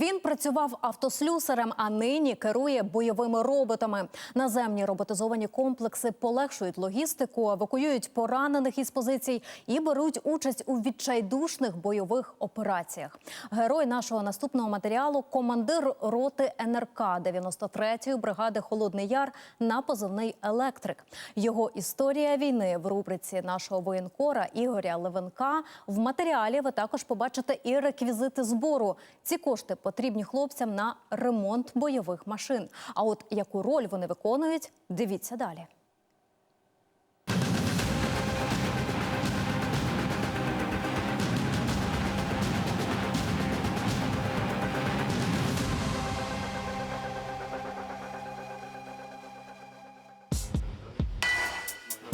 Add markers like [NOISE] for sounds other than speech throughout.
Він працював автослюсарем, а нині керує бойовими роботами. Наземні роботизовані комплекси полегшують логістику, евакуюють поранених із позицій і беруть участь у відчайдушних бойових операціях. Герой нашого наступного матеріалу командир роти НРК 93-ї бригади Холодний Яр на позивний електрик. Його історія війни в рубриці нашого воєнкора Ігоря Левенка. В матеріалі ви також побачите і реквізити збору. Ці кошти потрібні хлопцям на ремонт бойових машин. А от яку роль вони виконують, дивіться далі.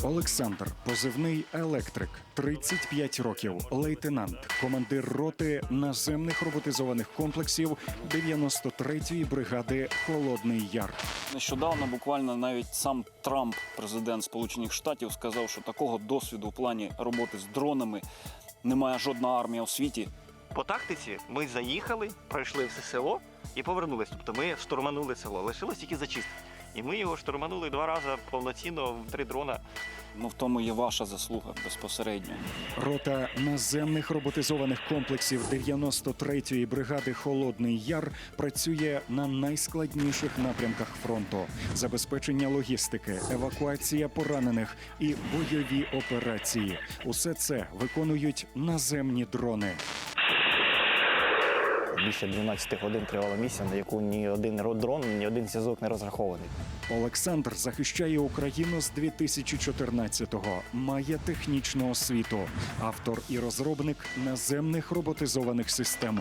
Олександр, позивний електрик, 35 років, лейтенант, командир роти наземних роботизованих комплексів 93-ї бригади Холодний Яр. Нещодавно буквально навіть сам Трамп, президент Сполучених Штатів, сказав, що такого досвіду в плані роботи з дронами немає жодна армія у світі. По тактиці ми заїхали, пройшли все село і повернулись. Тобто ми штурманули село. Лишилось тільки зачистити. І ми його штурманули два рази повноцінно в три дрона. Ну в тому є ваша заслуга безпосередньо. Рота наземних роботизованих комплексів 93-ї бригади Холодний Яр працює на найскладніших напрямках фронту: забезпечення логістики, евакуація поранених і бойові операції. Усе це виконують наземні дрони. Більше 12 годин тривала місія, на яку ні один ро- дрон, ні один зв'язок не розрахований. Олександр захищає Україну з 2014-го. Має технічну освіту, автор і розробник наземних роботизованих систем.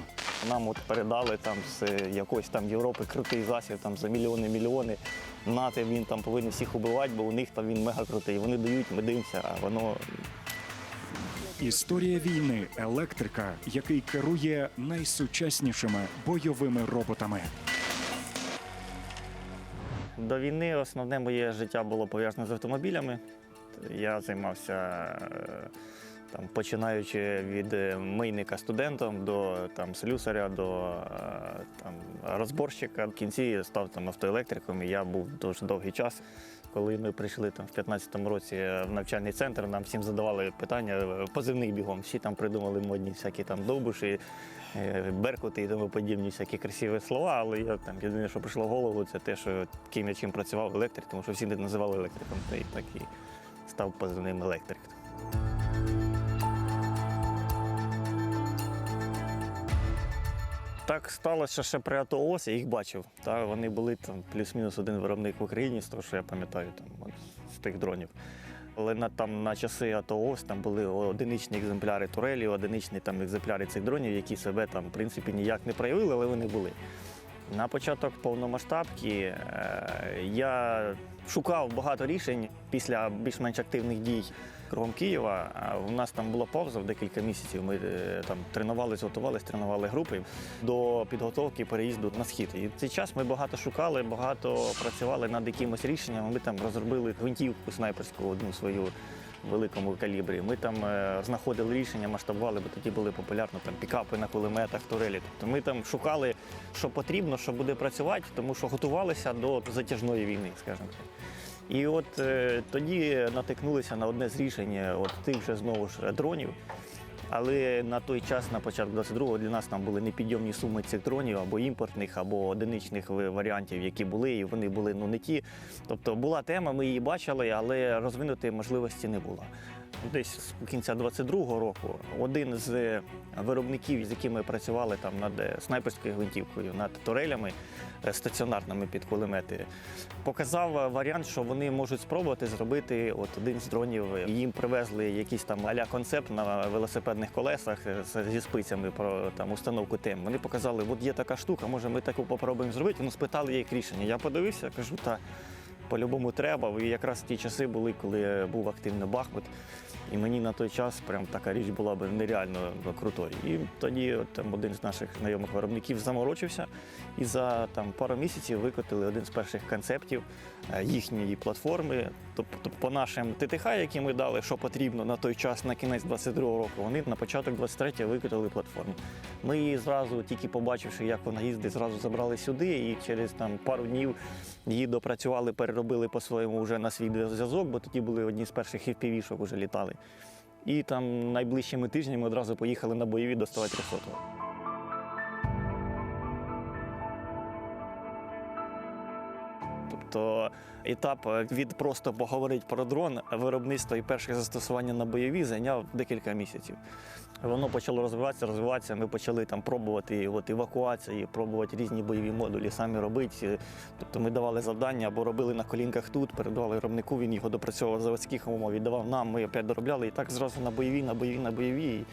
Нам от передали там з якоїсь там Європи крутий засіб там за мільйони мільйони. Нати він там повинен всіх убивати, бо у них там він мега крутий. Вони дають, ми дивимося, а воно Історія війни електрика, який керує найсучаснішими бойовими роботами. До війни основне моє життя було пов'язане з автомобілями. Я займався е, там, починаючи від е, мийника студентом до там, слюсаря, до е, там, розборщика. В кінці став там, автоелектриком, і я був дуже довгий час. Коли ми прийшли там, в 15-му році в навчальний центр, нам всім задавали питання е, позивний бігом. Всі там придумали модні всякі там довбуші, е, беркути і тому подібні всякі красиві слова. Але я там єдине, що прийшло в голову, це те, що ким я чим працював електрик, тому що всі називали електриком. Та і так і став позивним електрик. Так сталося ще при АТО ООС, я їх бачив. Та вони були там плюс-мінус один виробник в Україні, з того, що я пам'ятаю там з тих дронів. Але на там на часи АТО ООС там були одиничні екземпляри турелі, одиничні там екземпляри цих дронів, які себе там в принципі ніяк не проявили, але вони були. На початок повномасштабки е, я шукав багато рішень після більш-менш активних дій кругом Києва. У нас там була пауза в декілька місяців. Ми е, там тренувалися, готувалися, тренували групи до підготовки переїзду на схід. І цей час ми багато шукали, багато працювали над якимось рішенням. Ми там розробили гвинтівку снайперську одну свою. Великому калібрі. Ми там е, знаходили рішення, масштабували, бо тоді були популярні там пікапи на кулеметах, турелі. Тобто ми там шукали, що потрібно, що буде працювати, тому що готувалися до затяжної війни, скажімо так. І от е, тоді натикнулися на одне з рішень е, от тих же знову ж дронів. Але на той час, на початку 22-го, для нас там були непідйомні суми цих дронів або імпортних, або одиничних варіантів, які були, і вони були ну не ті. Тобто була тема, ми її бачили, але розвинути можливості не було. Десь з кінця 22-го року один з виробників, з якими працювали там над е, снайперською гвинтівкою, над турелями е, стаціонарними під кулемети, показав варіант, що вони можуть спробувати зробити от один з дронів. Їм привезли якийсь там аля концепт на велосипедних колесах е, зі спицями про там установку тем. Вони показали, от є така штука, може ми таку попробуємо зробити. Вони спитали як рішення. Я подивився, кажу, та по-любому треба. І якраз ті часи були, коли був активно Бахмут. І мені на той час прям така річ була б нереально крутою. І тоді там один з наших знайомих виробників заморочився і за там пару місяців викотили один з перших концептів їхньої платформи. Тобто по нашим ТТХ, які ми дали, що потрібно на той час, на кінець 22-го року, вони на початок 23-го викотили платформу. Ми її зразу, тільки побачивши, як вона їздить, зразу забрали сюди, і через там пару днів її допрацювали, переробили по-своєму вже на свій зв'язок, бо тоді були одні з перших FPV-шок вже літали. І там найближчими тижнями одразу поїхали на бойові доставати 300 Тобто етап е, від просто поговорити про дрон, виробництво і перше застосування на бойові зайняв декілька місяців. Воно почало розвиватися, розвиватися. Ми почали там пробувати от, евакуації, пробувати різні бойові модулі, самі робити. Тобто ми давали завдання або робили на колінках тут, передавали виробнику, він його допрацьовував в заводських умов, віддавав нам, ми опять доробляли. І так зразу на бойові, на бойові, на бойові.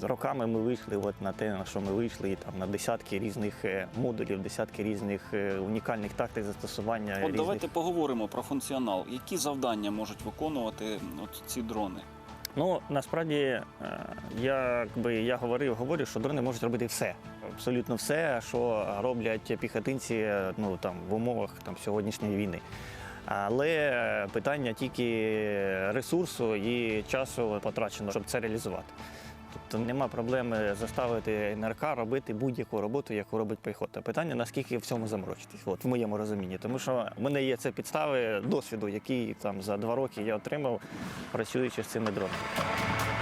З роками ми вийшли от на те, на що ми вийшли, і там на десятки різних е, модулів, десятки різних е, унікальних тактик застосування. От різних... давайте поговоримо про функціонал. Які завдання можуть виконувати от ці дрони? Ну насправді е, я, якби я говорив, говорю, що дрони можуть робити все. Абсолютно все, що роблять піхотинці е, ну, там, в умовах там, сьогоднішньої війни. Але питання тільки ресурсу і часу потрачено, щоб це реалізувати. Тобто нема проблеми заставити НРК робити будь-яку роботу, яку робить піхота. Питання, наскільки в цьому заморочитись, от в моєму розумінні. Тому що в мене є це підстави досвіду, який там за два роки я отримав, працюючи з цими дронами.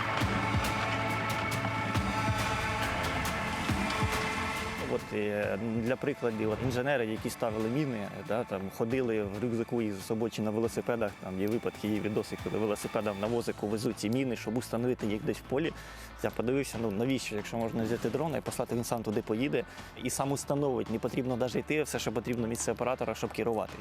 От е, для прикладів, от інженери, які ставили міни, да, там ходили в рюкзаку із собою чи на велосипедах. Там є випадки, є відоси, коли велосипедом на возику везуть ці міни, щоб установити їх десь в полі. Я подивився, ну навіщо, якщо можна взяти дрона і послати, він сам туди поїде і сам установить. Не потрібно навіть йти, все, що потрібно місце оператора, щоб керувати.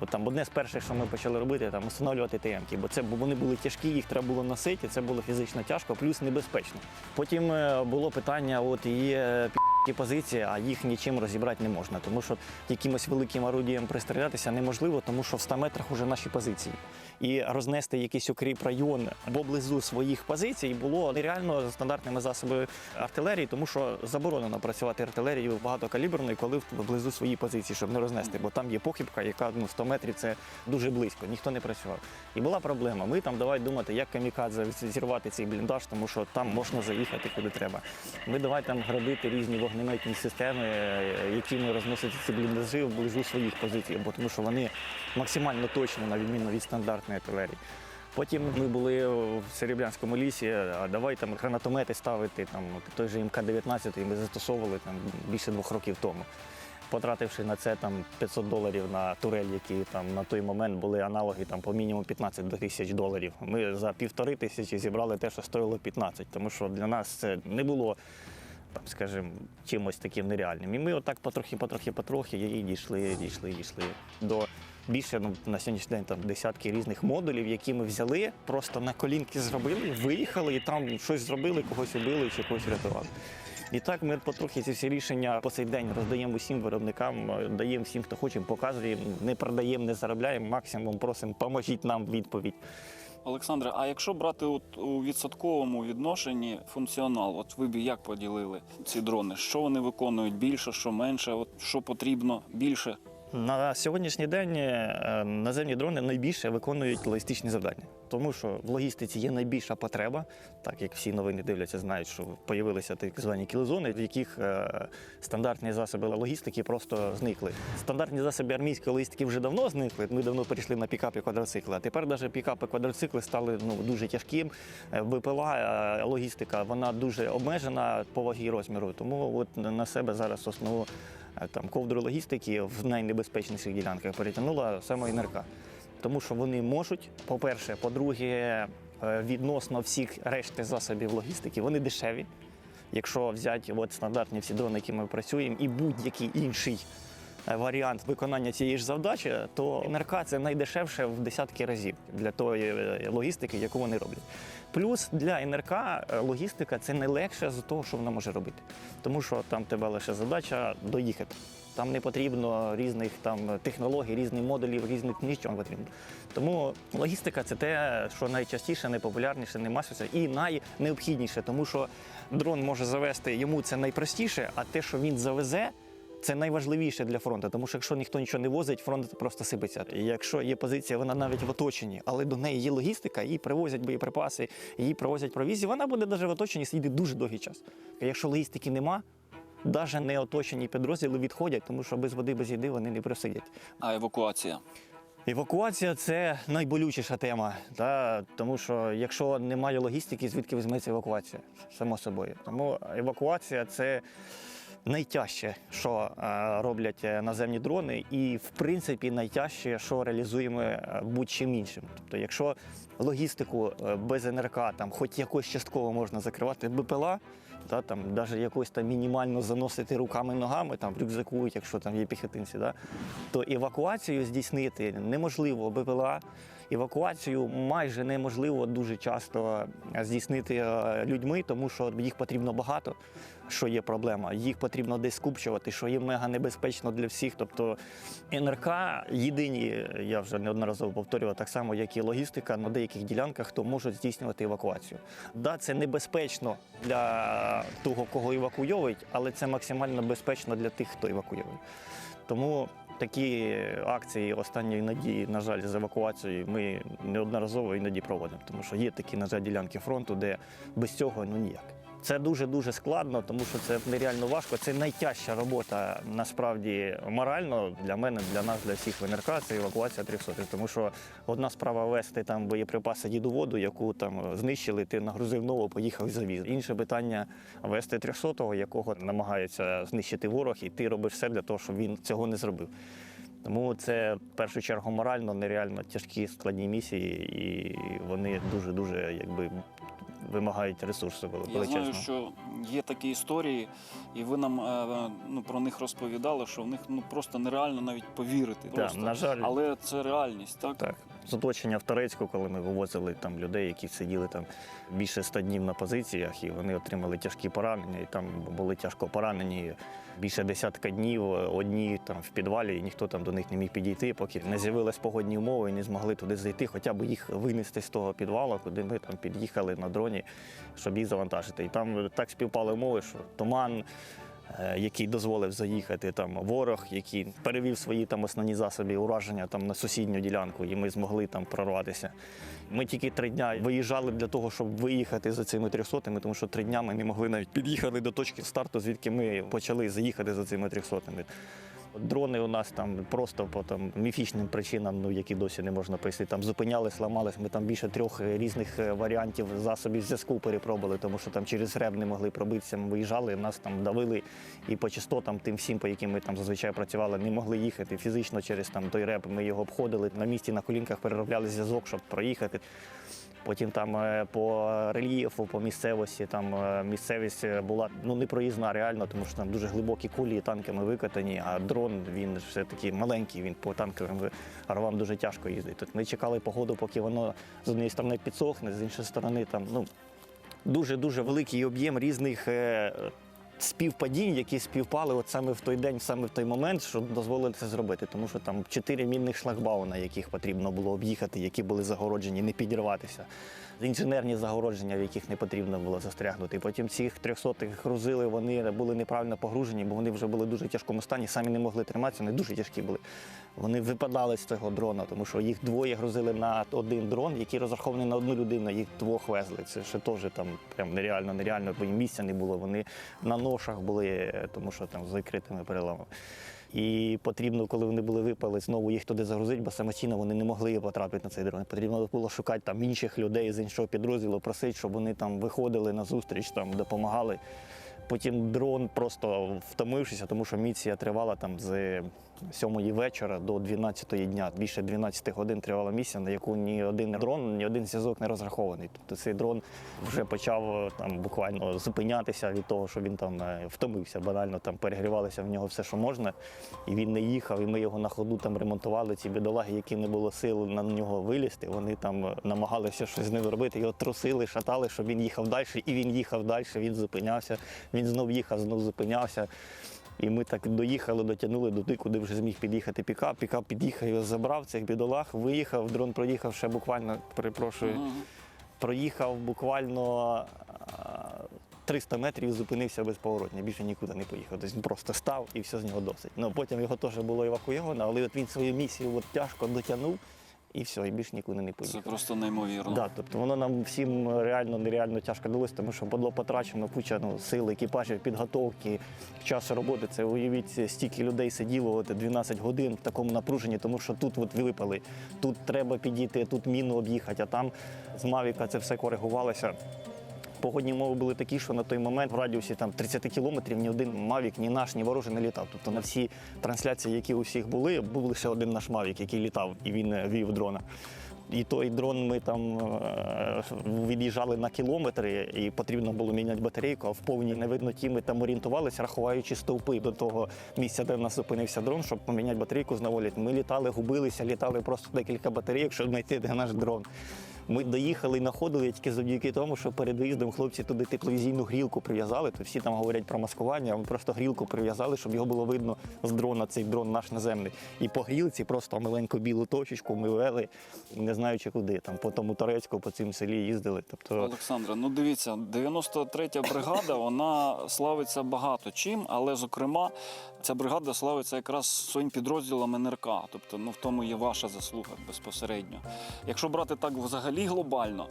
От там одне з перших, що ми почали робити, там установлювати ТМки, бо це бо вони були тяжкі, їх треба було носити, це було фізично тяжко, плюс небезпечно. Потім е, було питання: от є ті позиції, а їх нічим розібрати не можна, тому що якимось великим орудієм пристрілятися неможливо, тому що в 100 метрах вже наші позиції. І рознести якийсь укріп район поблизу своїх позицій було нереально стандартними засобами артилерії, тому що заборонено працювати артилерією багатокаліберною, коли поблизу свої позиції, щоб не рознести, бо там є похибка, яка ну 100 метрів це дуже близько, ніхто не працював. І була проблема. Ми там давай думати, як камікадзе зірвати цей бліндаж, тому що там можна заїхати куди треба. Ми давай там градити різні вогнеметні системи, е, якими розносити ці бліндажі вблизу своїх позицій, бо тому що вони максимально точно, на відміну від стандартної артилерії. Потім ми були в Серебрянському лісі, а давай там гранатомети ставити, там той же МК-19 ми застосовували там більше двох років тому. Потративши на це там 500 доларів на турель, які там на той момент були аналоги там по мінімум 15 тисяч доларів. Ми за півтори тисячі зібрали те, що стоїло 15, тому що для нас це не було там, скажімо, чимось таким нереальним. І ми отак потрохи, потрохи, потрохи і дійшли, дійшли, дійшли до більше ну, на сьогоднішній день там десятки різних модулів, які ми взяли, просто на колінки зробили, виїхали і там щось зробили, когось убили чи когось рятували. І так ми потрохи ці всі рішення по цей день роздаємо усім виробникам, е, даємо всім, хто хоче, показуємо, не продаємо, не заробляємо, максимум просимо, поможіть нам відповідь. Олександре, а якщо брати от у відсотковому відношенні функціонал, от ви б як поділили ці дрони? Що вони виконують більше, що менше, от що потрібно більше? На сьогоднішній день е, наземні дрони найбільше виконують логістичні завдання, тому що в логістиці є найбільша потреба, так як всі новини дивляться, знають, що з'явилися так звані кілозони, в яких е, стандартні засоби логістики просто зникли. Стандартні засоби армійської логістики вже давно зникли. Ми давно перейшли на пікапи квадроцикли. А тепер навіть пікапи квадроцикли стали ну дуже тяжким. БПЛА е, логістика вона дуже обмежена по вагі розміру. Тому от на себе зараз основу там ковдру логістики в найнебезпечніших ділянках перетягнула саме НРК. Тому що вони можуть, по-перше, по-друге, е, відносно всіх решти засобів логістики, вони дешеві. Якщо взяти от стандартні всі дрони, які ми працюємо, і будь-який інший е, варіант виконання цієї ж завдачі, то НРК це найдешевше в десятки разів для тої е, логістики, яку вони роблять. Плюс для НРК е, логістика це найлегше з того, що вона може робити. Тому що там тебе лише задача доїхати. Там не потрібно різних там технологій, різних моделів, різних нічого не потрібно. Тому логістика це те, що найчастіше, найпопулярніше, наймасовіше і найнеобхідніше, тому що дрон може завести йому це найпростіше, а те, що він завезе. Це найважливіше для фронту, тому що якщо ніхто нічого не возить, фронт просто сипеться. І якщо є позиція, вона навіть в оточенні, але до неї є логістика, їй привозять боєприпаси, їй привозять провізію, вона буде навіть в оточенні сидіти дуже довгий час. А якщо логістики нема, навіть не оточені підрозділи відходять, тому що без води, без їди вони не просидять. А евакуація? Евакуація це найболючіша тема, та, тому що якщо немає логістики, звідки візьметься евакуація? Само собою. Тому евакуація це найтяжче, що е, роблять е, наземні дрони, і в принципі найтяжче, що реалізуємо е, будь-чим іншим. Тобто, якщо логістику без НРК там хоч якось частково можна закривати БПЛА, та, там, навіть якось там мінімально заносити руками ногами, там в рюкзаку, якщо там є піхотинці, да, то евакуацію здійснити неможливо БПЛА. Евакуацію майже неможливо дуже часто здійснити е, людьми, тому що їх потрібно багато, що є проблема. Їх потрібно десь скупчувати, що є мега небезпечно для всіх. Тобто НРК єдині, я вже неодноразово повторював, так само, як і логістика на деяких ділянках, хто можуть здійснювати евакуацію. Да, це небезпечно для того, кого евакуйовують, але це максимально безпечно для тих, хто евакуйовує. Тому такі акції останньої надії, на жаль, з евакуацією ми неодноразово іноді проводимо, тому що є такі, на жаль, ділянки фронту, де без цього ну ніяк. Це дуже дуже складно, тому що це нереально важко. Це найтяжча робота насправді морально для мене, для нас, для всіх в. Це евакуація 300. Тому що одна справа вести там боєприпаси діду воду, яку там знищили, ти нагрузив нову, поїхав і завіз. Інше питання вести 300-го, якого намагається знищити ворог, і ти робиш все для того, щоб він цього не зробив. Тому це в першу чергу морально нереально тяжкі складні місії, і вони дуже дуже якби вимагають ресурсу Я знаю, що є такі історії, і ви нам е, ну, про них розповідали, що в них ну просто нереально навіть повірити. Так, просто. на жаль, Але це реальність, так? Так, з оточення в Турецьку, коли ми вивозили там людей, які сиділи там більше 100 днів на позиціях, і вони отримали тяжкі поранення, і там були тяжко поранені більше десятка днів, одні там в підвалі, і ніхто там до них не міг підійти, поки не з'явились погодні умови і не змогли туди зайти, хоча б їх винести з того підвалу, куди ми там під'їхали на дроні, щоб їх завантажити. І там так співпали умови, що туман. е, Який дозволив заїхати там ворог, який перевів свої там основні засоби ураження там на сусідню ділянку, і ми змогли там прорватися. Ми тільки три дня виїжджали для того, щоб виїхати за цими трьохсотими, тому що три дня ми не могли навіть під'їхати до точки старту, звідки ми почали заїхати за цими трьохсотими. Дрони у нас там просто по там міфічним причинам, ну які досі не можна пояснити, там зупинялись, ламались. Ми там більше трьох е, різних е, варіантів засобів зв'язку перепробували, тому що там через реб не могли пробитися. Ми виїжджали, нас там давили і по частотам, тим всім, по яким ми там зазвичай працювали, не могли їхати фізично через там той реб. Ми його обходили на місці на колінках, переробляли зв'язок, щоб проїхати. Потім там е, по рельєфу, по місцевості, там е, місцевість була ну непроїзна реально, тому що там дуже глибокі кулі танками викатані, а дрон він все таки маленький, він по танковим ровам дуже тяжко їздить. Тут ми чекали погоду, поки воно з однієї сторони підсохне, з іншої сторони там ну дуже дуже великий об'єм різних. Співпадінь, які співпали от саме в той день, саме в той момент, щоб дозволили це зробити. Тому що там чотири мінних шлагбауна, яких потрібно було об'їхати, які були загороджені, не підірватися. Інженерні загородження, в яких не потрібно було застрягнути. Потім цих трьохсотих грузили, вони були неправильно погружені, бо вони вже були в дуже тяжкому стані, самі не могли триматися, вони дуже тяжкі були. Вони випадали з цього дрона, тому що їх двоє грузили на один дрон, який розрахований на одну людину, їх двох везли. Це ще теж там прям нереально, нереально, бо їм місця не було. Вони на ношах були, тому що там з закритими переламами. І потрібно, коли вони були випали, знову їх туди загрузити, бо самостійно вони не могли потрапити на цей дрон. Потрібно було шукати там інших людей з іншого підрозділу, просити, щоб вони там виходили на зустріч, там допомагали. Потім дрон просто втомившися, тому що місія тривала там з 7 вечора до 12-ї дня. Більше 12 годин тривала місія, на яку ні один дрон, ні один зв'язок не розрахований. Тобто цей дрон вже почав е, там буквально зупинятися від того, що він там е, втомився. Банально там перегрівалося в нього все, що можна, і він не їхав. І ми його на ходу там ремонтували. Ці бідолаги, які не було сил на нього вилізти. Вони там е, намагалися щось з ним робити. Його трусили, шатали, щоб він їхав далі. І він їхав далі. Він зупинявся. Він знов їхав, знов зупинявся. І ми так доїхали, дотягнули до туди, куди вже зміг під'їхати пікап. Пікап під'їхав, його забрав цих бідолах, виїхав, дрон проїхав ще буквально, перепрошую, Мгм. проїхав буквально а, 300 метрів і зупинився безповоротно, більше нікуди не поїхав. Тобто він просто став і все з нього досить. Ну, потім його теж було евакуйовано, але от він свою місію от тяжко дотягнув і все, і більше нікуди не Це просто неймовірно. Да, тобто воно нам всім реально нереально тяжко далося, тому що було потрачено куча ну, сил, екіпажів, підготовки, часу роботи. Це уявіть, стільки людей сиділо от, 12 годин в такому напруженні, тому що тут от випали, тут треба підійти, тут міну об'їхати, а там з Мавіка це все коригувалося. Погодні умови були такі, що на той момент в радіусі там 30 кілометрів ні один Мавік, ні наш, ні ворожий не літав. Тобто на всі трансляції, які у всіх були, був лише один наш Мавік, який літав, і він е, вів дрона. І той дрон ми там е, від'їжджали на кілометри, і потрібно було міняти батарейку, а в повній невидноті ми там орієнтувалися, рахуваючи стовпи до того місця, де в нас зупинився дрон, щоб поміняти батарейку з наволі. Ми літали, губилися, літали просто декілька батарейок, щоб знайти, де наш дрон. Ми доїхали і знаходили тільки завдяки тому, що перед виїздом хлопці туди тепловізійну грілку прив'язали. То всі там говорять про маскування, ми просто грілку прив'язали, щоб його було видно з дрона, цей дрон наш наземний. І по грілці просто маленьку білу точечку ми вели, не знаючи куди. Там по тому Торецьку, по цим селі їздили. Тобто Олександре, ну дивіться, 93-я бригада вона славиться багато чим, але зокрема ця бригада славиться якраз своїм підрозділом НРК. Тобто, ну в тому є ваша заслуга безпосередньо. Якщо брати так взагалі глобально.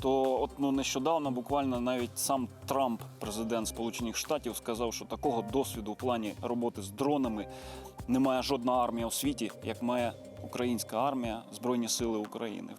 То от ну нещодавно буквально навіть сам Трамп, президент Сполучених Штатів, сказав, що такого досвіду в плані роботи з дронами немає жодна армія у світі, як має українська армія Збройні Сили України.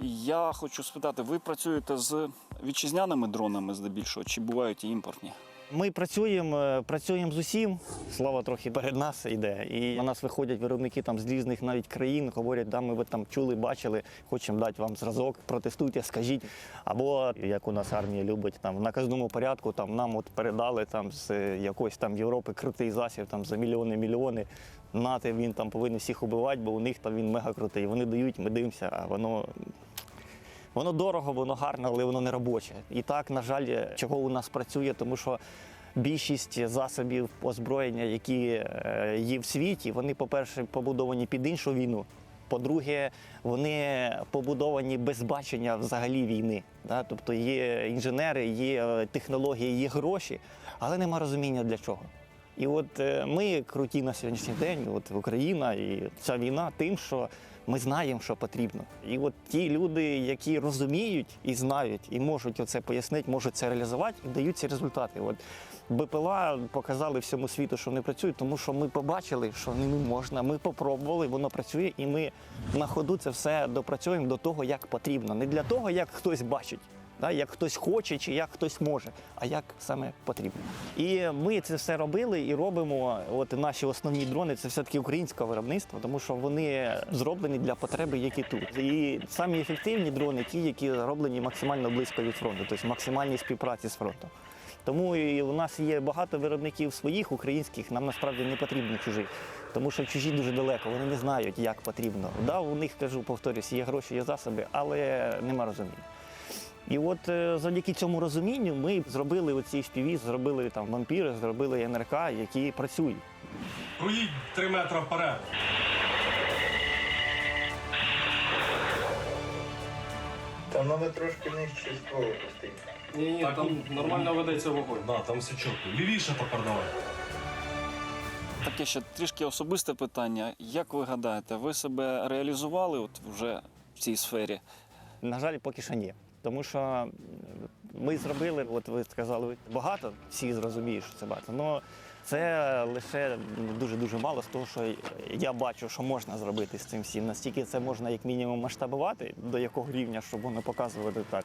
Я хочу спитати, ви працюєте з вітчизняними дронами здебільшого, чи бувають і імпортні? Ми працюємо, е, працюємо з усім. Слава трохи перед нас йде. І на нас виходять виробники там з різних навіть країн, говорять, да, ми ви там чули, бачили, хочемо дати вам зразок, протестуйте, скажіть. Або як у нас армія любить, там в наказному порядку там нам от передали там з якоїсь там Європи крутий засіб там за мільйони мільйони. Нати він там повинен всіх убивати, бо у них там він мега крутий. Вони дають, ми дивимося, а воно Воно дорого, воно гарне, але воно не робоче. І так, на жаль, чого у нас працює, тому що більшість засобів озброєння, які е, є в світі, вони, по-перше, побудовані під іншу війну. По-друге, вони побудовані без бачення взагалі війни. Да? Тобто є інженери, є е, технології, є гроші, але нема розуміння для чого. І от е, ми круті на сьогоднішній день, от Україна і ця війна тим, що ми знаємо, що потрібно. І от ті люди, які розуміють і знають, і можуть оце пояснити, можуть це реалізувати, дають ці результати. От БПЛА показали всьому світу, що вони працюють, тому що ми побачили, що ними можна. Ми попробували, воно працює, і ми на ходу це все допрацюємо до того, як потрібно. Не для того, як хтось бачить. Да, як хтось хоче чи як хтось може, а як саме потрібно. І ми це все робили і робимо. От наші основні дрони це все-таки українське виробництво, тому що вони зроблені для потреби, які тут. І самі ефективні дрони, ті, які зроблені максимально близько від фронту, тобто максимальній співпраці з фронтом. Тому і у нас є багато виробників своїх українських, нам насправді не потрібно чужих. Тому що чужі дуже далеко, вони не знають, як потрібно. Да, у них кажу, повторюсь, є гроші, є засоби, але нема розуміння. І от е, завдяки цьому розумінню ми зробили оці FPV, зробили там вампіри, зробили НРК, які працюють. Проїдь три метри вперед. Там треба трошки нижче ствол пустити. Ні, ні, Так, там нормально ведеться вогонь. Да, там все чітко. Лівіше тепер давай. Таке ще трішки особисте питання. Як ви гадаєте, ви себе реалізували от вже в цій сфері? На жаль, поки що ні. Тому що ми зробили, от ви сказали, багато, всі зрозуміють, що це багато. але це лише дуже-дуже мало з того, що я бачу, що можна зробити з цим всім. Настільки це можна як мінімум масштабувати, до якого рівня, щоб воно показувати так.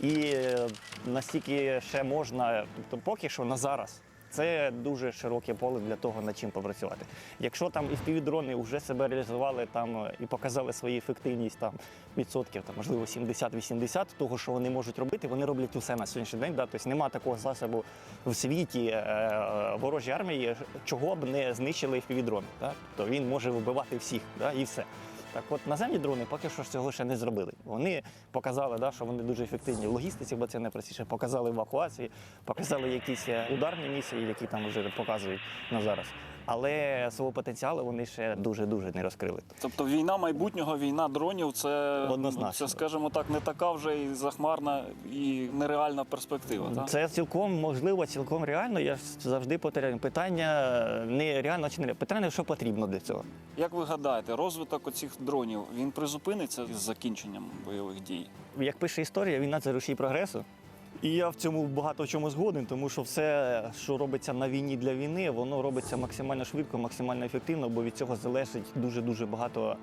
І е, настільки ще можна, тобто поки що на зараз. Це дуже широке поле для того, над чим попрацювати. Якщо там і впівдрони вже себе реалізували там і показали свою ефективність там відсотків, там можливо 70-80 того, що вони можуть робити, вони роблять усе на сьогоднішній день. Да? Тобто немає такого засобу в світі е, е, ворожій армії, чого б не знищили впівдрони. Да? Тобто він може вбивати всіх, да? і все. Так от наземні дрони поки що цього ще не зробили. Вони показали, да, що вони дуже ефективні в логістиці, бо це найпростіше. Показали евакуації, показали якісь е, ударні місії, які там вже показують на зараз. Але свого потенціалу вони ще дуже-дуже не розкрили. Тобто війна майбутнього, війна дронів це, Однозначно. це, скажімо так, не така вже і захмарна і нереальна перспектива. Так? Це цілком можливо, цілком реально. Я завжди повторяю. Питання не реально чи не реально. Питання, що потрібно для цього. Як ви гадаєте, розвиток оцих дронів він призупиниться з закінченням бойових дій? Як пише історія, війна це рушій прогресу. І я в цьому багато в чому згоден, тому що все, що робиться на війні для війни, воно робиться максимально швидко, максимально ефективно, бо від цього залежить дуже дуже багато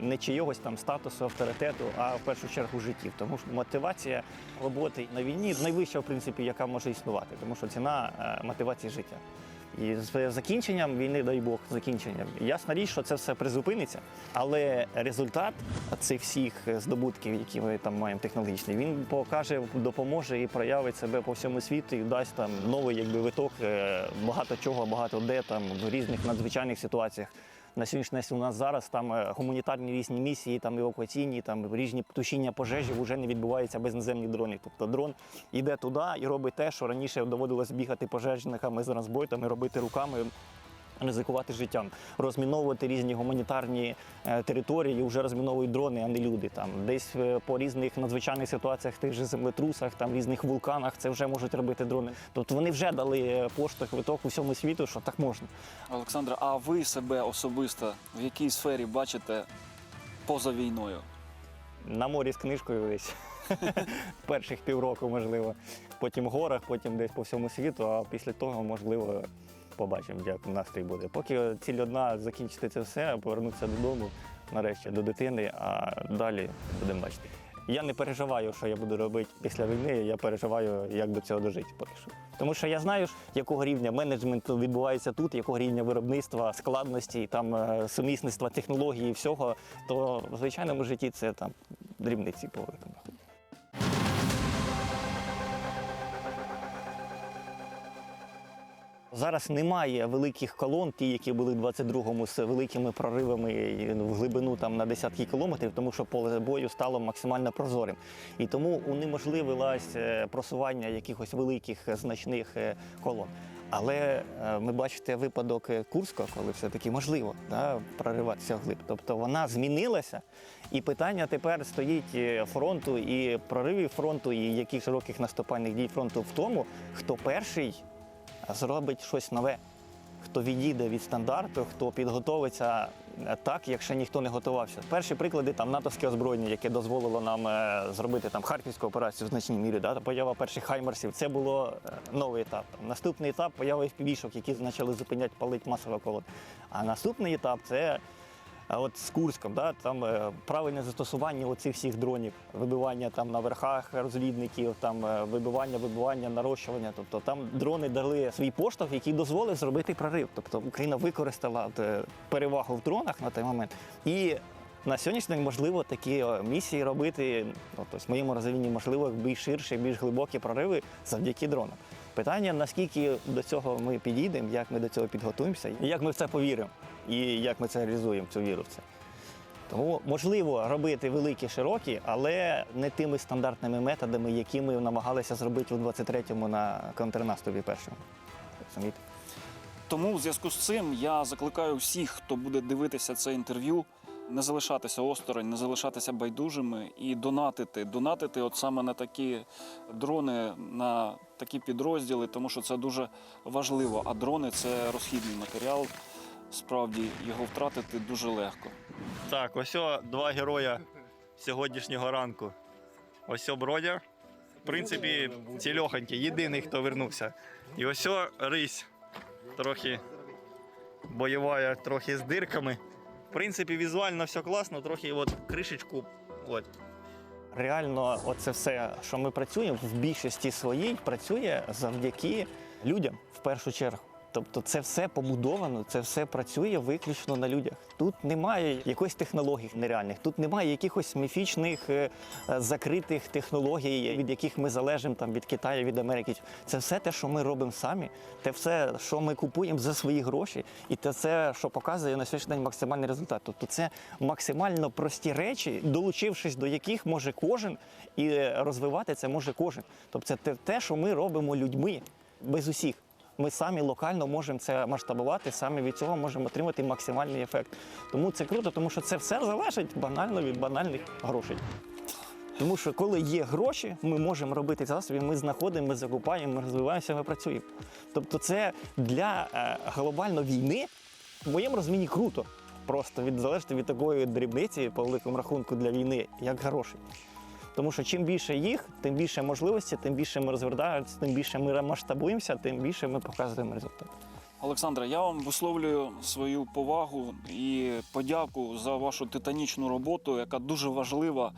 не чийогось там статусу, авторитету, а в першу чергу життів. Тому що мотивація роботи на війні найвища, в принципі, яка може існувати, тому що ціна е, мотивації життя. І з закінченням війни, дай Бог, закінченням. Ясна річ, що це все призупиниться, але результат цих всіх здобутків, які ми там маємо технологічні, він покаже, допоможе і проявить себе по всьому світу і дасть там новий якби виток е, багато чого, багато де там в різних надзвичайних ситуаціях. На сьогоднішній день у нас зараз там е, гуманітарні різні місії, там евакуаційні, там різні тушіння пожежі вже не відбуваються без наземних дронів. Тобто дрон йде туди і робить те, що раніше доводилось бігати пожежниками з розбойтами, робити руками. Ризикувати життям, розміновувати різні гуманітарні е, території, вже розміновують дрони, а не люди. Там десь е, по різних надзвичайних ситуаціях, тих же землетрусах, там різних вулканах, це вже можуть робити дрони. Тобто вони вже дали е, поштовх виток у всьому світу, що так можна. Олександре, а ви себе особисто в якій сфері бачите поза війною? на морі з книжкою десь [LAUGHS] перших півроку, можливо. Потім в горах, потім десь по всьому світу, а після того, можливо, побачимо, як настрій буде. Поки ціль одна закінчити це все, повернутися додому, нарешті до дитини, а далі будемо бачити. Я не переживаю, що я буду робити після війни. Я переживаю, як до цього дожити поки що. Тому що я знаю, якого рівня менеджменту відбувається тут, якого рівня виробництва, складності, там е, сумісництва технології і всього, то в звичайному житті це там дрібниці по. Зараз немає великих колон, ті, які були в 22-му з великими проривами в глибину там на десятки кілометрів, тому що поле бою стало максимально прозорим. І тому унеможливилось е, просування якихось великих е, значних е, колон. Але ми бачите випадок Курська, коли все-таки можливо да, прориватися вглиб. Тобто вона змінилася, і питання тепер стоїть фронту і проривів фронту, і яких широких наступальних дій фронту в тому, хто перший зробить щось нове, хто відійде від стандарту, хто підготовиться е, так, якщо ніхто не готувався. Перші приклади там натовське озброєння, яке дозволило нам е, зробити там харківську операцію в значній мірі. Да? Поява перших хаймерсів. Це було е, новий етап. Наступний етап поява впівішок, які почали зупиняти палить масово коло. А наступний етап це. А от з Курском, да, там е, правильне застосування оцих всіх дронів, вибивання там на верхах розвідників, там е, вибивання, вибивання, нарощування. Тобто там дрони дали свій поштовх, який дозволив зробити прорив. Тобто Україна використала е, перевагу в дронах на той момент. І на сьогоднішній день можливо такі місії робити. Ну, тобто, в моєму розумінні можливо більш ширші, більш глибокі прориви завдяки дронам. Питання, наскільки до цього ми підійдемо, як ми до цього підготуємося, як ми в це повіримо, і як ми це реалізуємо, цю віру в це. Тому можливо робити великі, широкі, але не тими стандартними методами, які ми намагалися зробити у 23-му на контрнаступі першому. Тому в зв'язку з цим я закликаю всіх, хто буде дивитися це інтерв'ю, не залишатися осторонь, не залишатися байдужими і донатити. Донатити от саме на такі дрони, на такі підрозділи, тому що це дуже важливо. А дрони це розхідний матеріал. Справді його втратити дуже легко. Так, ось о, два героя сьогоднішнього ранку. Ось о, Бродя. В принципі, цільоханьки, єдиний, хто вернувся. І ось о, рись. Трохи бойова, трохи з дирками. Принципі, візуально все класно, трохи от кришечку. От. Реально, оце все, що ми працюємо, в більшості своїй працює завдяки людям в першу чергу. Тобто це все побудовано, це все працює виключно на людях. Тут немає якоїсь технологій нереальних, тут немає якихось міфічних е, е, закритих технологій, від яких ми залежимо там від Китаю, від Америки. Це все те, що ми робимо самі, те все, що ми купуємо за свої гроші, і те це, що показує на сьогоднішній день максимальний результат. Тобто це максимально прості речі, долучившись до яких може кожен і е, розвивати це може кожен. Тобто це те, що ми робимо людьми без усіх. Ми самі локально можемо це масштабувати, самі від цього можемо отримати максимальний ефект. Тому це круто, тому що це все залежить банально від банальних грошей. Тому що коли є гроші, ми можемо робити засоби, ми знаходимо, ми закупаємо, ми розвиваємося, ми працюємо. Тобто, це для е, глобальної війни в моєму розумінні круто. Просто від залежати від такої дрібниці по великому рахунку для війни, як гроші. Тому що чим більше їх, тим більше можливості, тим більше ми розвертаємося, тим більше ми масштабуємося, тим більше ми показуємо результат. Олександре, я вам висловлюю свою повагу і подяку за вашу титанічну роботу, яка дуже важлива,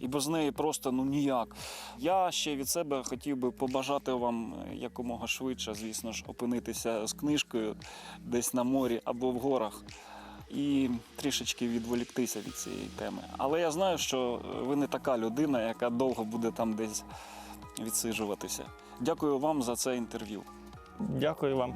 і без неї просто ну ніяк. Я ще від себе хотів би побажати вам якомога швидше, звісно ж, опинитися з книжкою десь на морі або в горах. І трішечки відволіктися від цієї теми. Але я знаю, що ви не така людина, яка довго буде там десь відсиджуватися. Дякую вам за це інтерв'ю. Дякую вам.